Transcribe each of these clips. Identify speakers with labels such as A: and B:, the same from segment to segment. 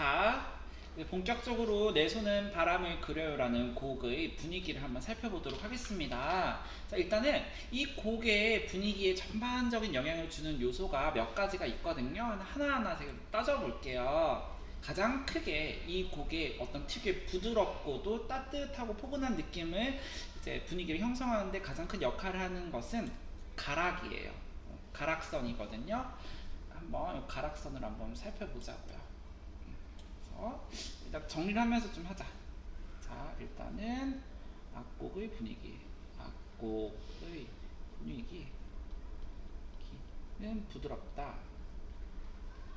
A: 자, 본격적으로 내 손은 바람을 그려요라는 곡의 분위기를 한번 살펴보도록 하겠습니다. 자, 일단은 이 곡의 분위기에 전반적인 영향을 주는 요소가 몇 가지가 있거든요. 하나하나 제가 따져볼게요. 가장 크게 이 곡의 어떤 특유의 부드럽고도 따뜻하고 포근한 느낌을 이제 분위기를 형성하는데 가장 큰 역할을 하는 것은 가락이에요. 어, 가락선이거든요. 한번 이 가락선을 한번 살펴보자고요. 일단 정리를 하면서 좀 하자. 자, 일단은 악곡의 분위기, 악곡의 분위기는 부드럽다,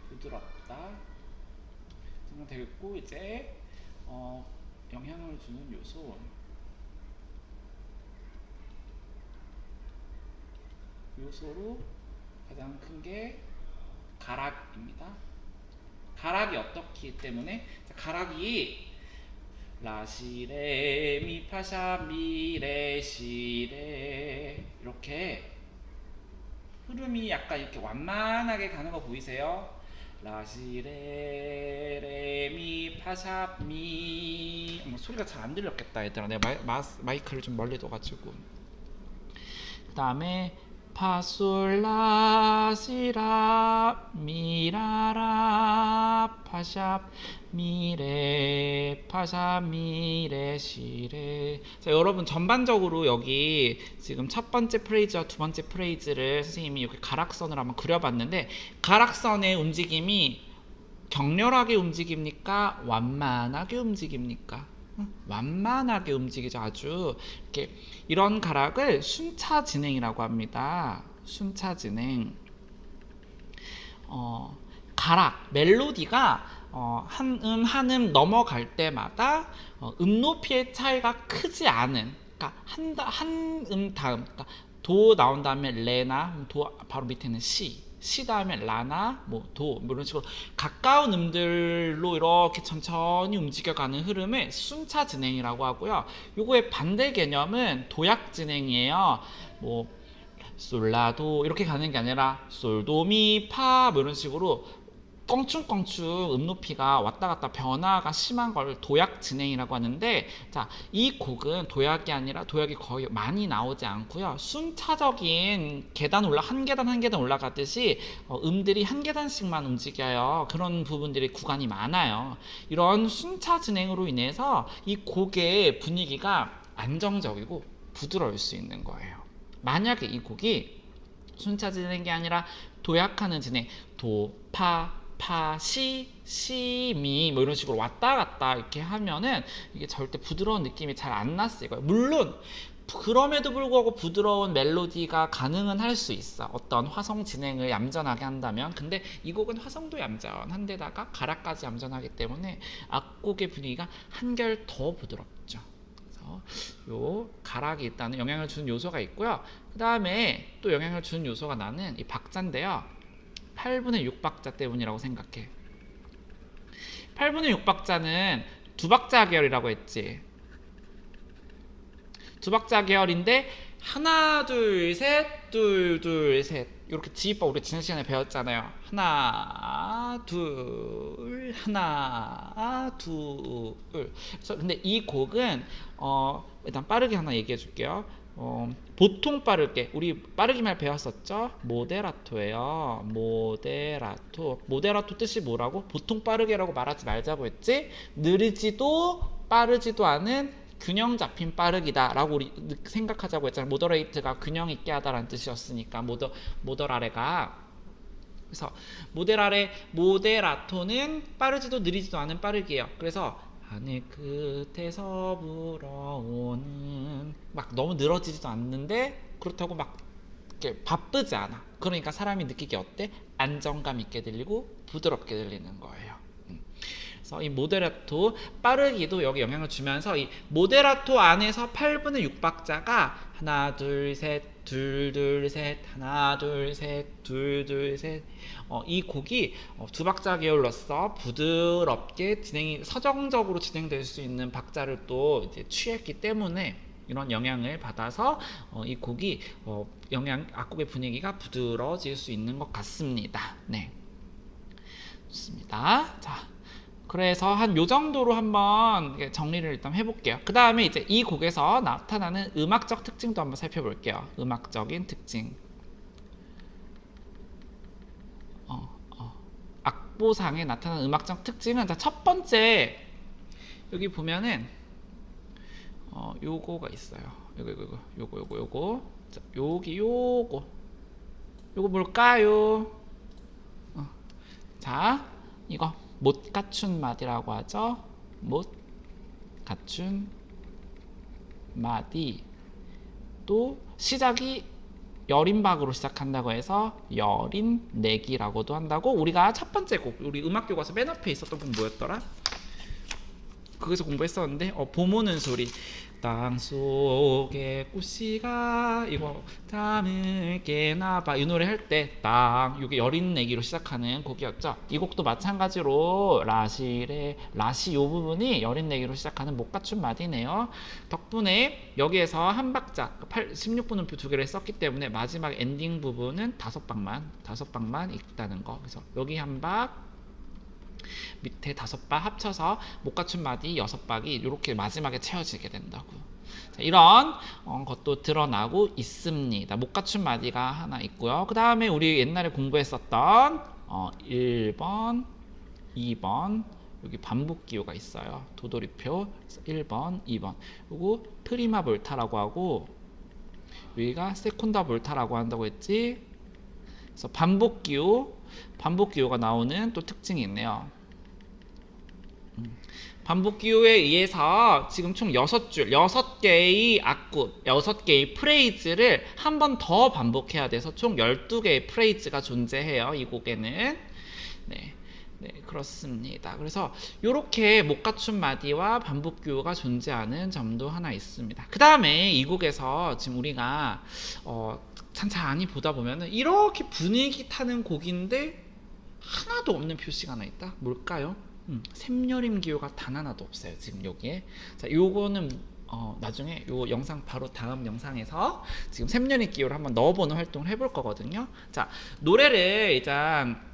A: 부드럽다. 정도 되겠고 이제 어, 영향을 주는 요소. 요소로 가장 큰 게 가락입니다. 가락이 어떻기 때문에? 자, 가락이 라시레 미파샤 미레 시레 이렇게 흐름이 약간 이렇게 완만하게 가는 거 보이세요? 라시레 레미 파샤 미. 뭐, 소리가 잘 안 들렸겠다 얘들아. 내가 마이, 마, 마이크를 좀 멀리 둬가지고. 그 다음에 파솔라시라 미라라 파샵 미레 파샵 미레 시레. 자 여러분 전반적으로 여기 지금 첫 번째 프레이즈와 두 번째 프레이즈를 선생님이 이렇게 가락선을 한번 그려봤는데 가락선의 움직임이 격렬하게 움직입니까? 완만하게 움직입니까? 응, 완만하게 움직이죠 아주 이렇게 이런 가락을 순차 진행이라고 합니다. 순차 진행. 어, 가락 멜로디가 어, 한음 한음 넘어갈 때마다 어, 음 높이의 차이가 크지 않은 그러니까 한 한음 다음 그러니까 도 나온 다음에 레나 도 바로 밑에는 시 시 다음에 라나 뭐도 뭐 이런 식으로 가까운 음들로 이렇게 천천히 움직여가는 흐름을 순차 진행이라고 하고요. 요거의 반대 개념은 도약 진행이에요. 뭐 솔라도 이렇게 가는 게 아니라 솔도미파 뭐 이런 식으로 껑충껑충 음 높이가 왔다 갔다 변화가 심한 걸 도약 진행이라고 하는데 자 이 곡은 도약이 아니라 도약이 거의 많이 나오지 않고요. 순차적인 계단 올라 한 계단 한 계단 올라가듯이 어, 음들이 한 계단씩만 움직여요. 그런 부분들이 구간이 많아요. 이런 순차 진행으로 인해서 이 곡의 분위기가 안정적이고 부드러울 수 있는 거예요. 만약에 이 곡이 순차 진행이 아니라 도약하는 진행 도 파 파, 시, 시, 미, 뭐 이런 식으로 왔다 갔다 이렇게 하면은 이게 절대 부드러운 느낌이 잘안 거예요. 물론, 그럼에도 불구하고 부드러운 멜로디가 가능은 할 수 있어. 어떤 화성 진행을 얌전하게 한다면. 근데 이 곡은 화성도 얌전한데다가 가락까지 얌전하기 때문에 악곡의 분위기가 한결 더 부드럽죠. 그래서 요 가락이 일단은 영향을 주는 요소가 있고요. 그 다음에 또 영향을 주는 요소가 나는 이 박자인데요. 8분의 6박자 때문이라고 생각해. 8분의 6박자는 두 박자 계열이라고 했지. 두 박자 계열인데 하나 둘 셋 둘 둘 셋 이렇게 지휘법 우리 지난 시간에 배웠잖아요. 하나 둘 하나 둘. 그래서 근데 이 곡은 어 일단 빠르게 하나 얘기해 줄게요. 어, 보통 빠르게 우리 빠르기만 배웠었죠? 모데라토예요. 모데라토. 모데라토 뜻이 뭐라고? 보통 빠르게라고 말하지 말자고 했지? 느리지도 빠르지도 않은 균형 잡힌 빠르기다라고 우리 생각하자고 했잖아 모더레이트가 균형 있게 하다라는 뜻이었으니까 모더 모더라레가. 그래서 모데라레 모데라토는 빠르지도 느리지도 않은 빠르기예요. 그래서 하늘 끝에서 불어오는 막 너무 늘어지지도 않는데 그렇다고 막 이렇게 바쁘지 않아. 그러니까 사람이 느끼기 어때? 안정감 있게 들리고 부드럽게 들리는 거예요. 음. 그래서 이 모데라토 빠르기도 여기 영향을 주면서 이 모데라토 안에서 8분의 6박자가 하나 둘셋 둘 둘 셋 하나 둘 셋 둘 둘 셋 어, 이 곡이 어, 두 박자 계열로서 부드럽게 진행이 서정적으로 진행될 수 있는 박자를 또 이제 취했기 때문에 이런 영향을 받아서 어, 이 곡이 어, 영향 악곡의 분위기가 부드러워질 수 있는 것 같습니다. 네, 좋습니다. 자. 그래서 한 요 정도로 한번 정리를 일단 해볼게요. 그 다음에 이제 이 곡에서 나타나는 음악적 특징도 한번 살펴볼게요. 음악적인 특징. 어, 어. 악보상에 나타나는 음악적 특징은 자, 첫 번째 여기 보면은 어, 요거가 있어요. 요거 요거 요거 요거 요거 자, 여기 요거 요거 뭘까요? 어. 자, 이거 못 갖춘 마디라고 하죠. 못 갖춘 마디. 또 시작이 여린박으로 시작한다고 해서 여린 내기라고도 한다고 우리가 첫 번째 곡 우리 음악 교과서 맨 앞에 있었던 곡 뭐였더라? 거기서 공부했었는데 어 봄오는 소리 땅 속에 꽃씨가 이거 잠을 깨나봐. 이 노래 할 때 땅 이게 여린 내기로 시작하는 곡이었죠. 이 곡도 마찬가지로 라시레 라시 요 부분이 여린 내기로 시작하는 못 갖춘 마디네요. 덕분에 여기에서 한 박자 16분음표 두 개를 썼기 때문에 마지막 엔딩 부분은 다섯 방만 다섯 방만 있다는 거. 그래서 여기 한 박 밑에 다섯 박 합쳐서 못 갖춘 마디 여섯 박이 이렇게 마지막에 채워지게 된다고. 자, 이런 어, 것도 드러나고 있습니다. 못 갖춘 마디가 하나 있고요. 그 다음에 우리 옛날에 공부했었던 어, 1번, 2번 여기 반복 기호가 있어요. 도돌이표 1번, 2번. 그리고 프리마 볼타라고 하고 여기가 세콘다 볼타라고 한다고 했지. 그래서 반복 기호, 반복 기호가 나오는 또 특징이 있네요. 반복 기호에 의해서 지금 총 6줄, 6개의 악굿, 6개의 프레이즈를 한 번 더 반복해야 돼서 총 12개의 프레이즈가 존재해요. 이 곡에는. 네. 네, 그렇습니다. 그래서 이렇게 못 갖춘 마디와 반복 기호가 존재하는 점도 하나 있습니다. 그 다음에 이 곡에서 지금 우리가 어, 찬찬히 보다 보면은 이렇게 분위기 타는 곡인데 하나도 없는 표시가 하나 있다. 뭘까요? 음, 샘여림 기호가 단 하나도 없어요. 지금 여기에. 자, 요거는 어, 나중에 요 영상 바로 다음 영상에서 지금 샘여림 기호를 한번 넣어보는 활동을 해볼 거거든요. 자, 노래를 일단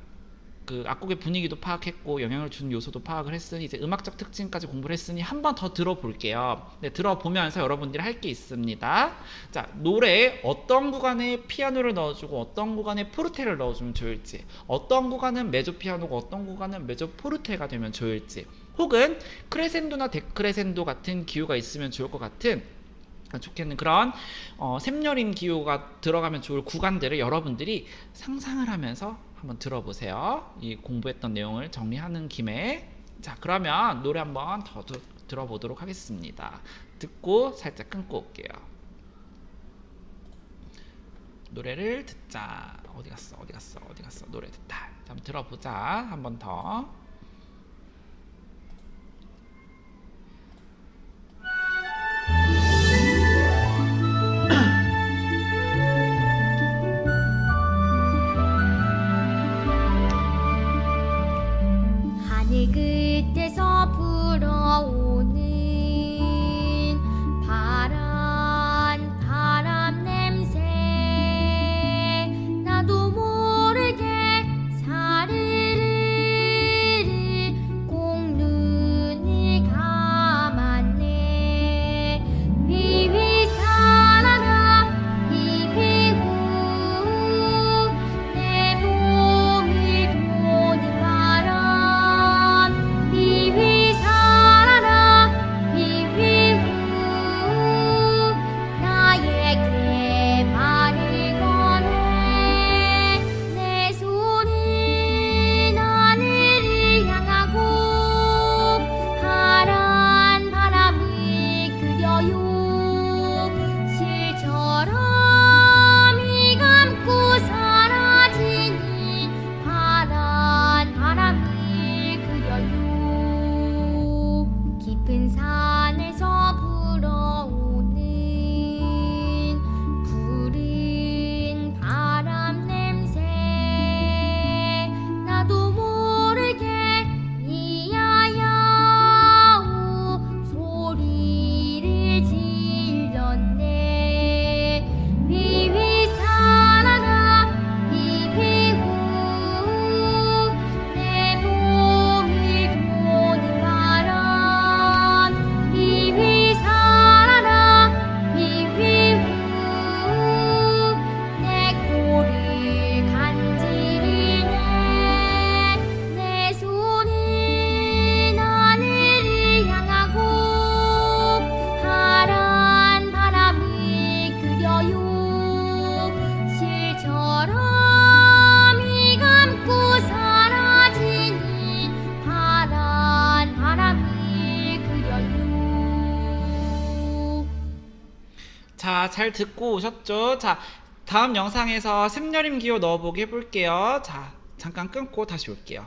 A: 그 악곡의 분위기도 파악했고 영향을 주는 요소도 파악을 했으니 이제 음악적 특징까지 공부를 했으니 한 번 더 들어볼게요. 네, 들어보면서 여러분들이 할 게 있습니다. 자, 노래에 어떤 구간에 피아노를 넣어주고 어떤 구간에 포르테를 넣어주면 좋을지, 어떤 구간은 메조 피아노고 어떤 구간은 메조 포르테가 되면 좋을지, 혹은 크레센도나 데크레센도 같은 기호가 있으면 좋을 것 같은 좋겠는 그런 어, 샘여린 기호가 들어가면 좋을 구간들을 여러분들이 상상을 하면서 한번 들어보세요. 이 공부했던 내용을 정리하는 김에 자 그러면 노래 한번 더 드, 들어보도록 하겠습니다. 듣고 살짝 끊고 올게요. 노래를 듣자. 어디 갔어? 어디 갔어? 어디 갔어? 노래 듣다. 자, 한번 들어보자. 한번 더. 잘 듣고 오셨죠? 자, 다음 영상에서 샘여림 기호 넣어보게 해볼게요. 자, 잠깐 끊고 다시 올게요.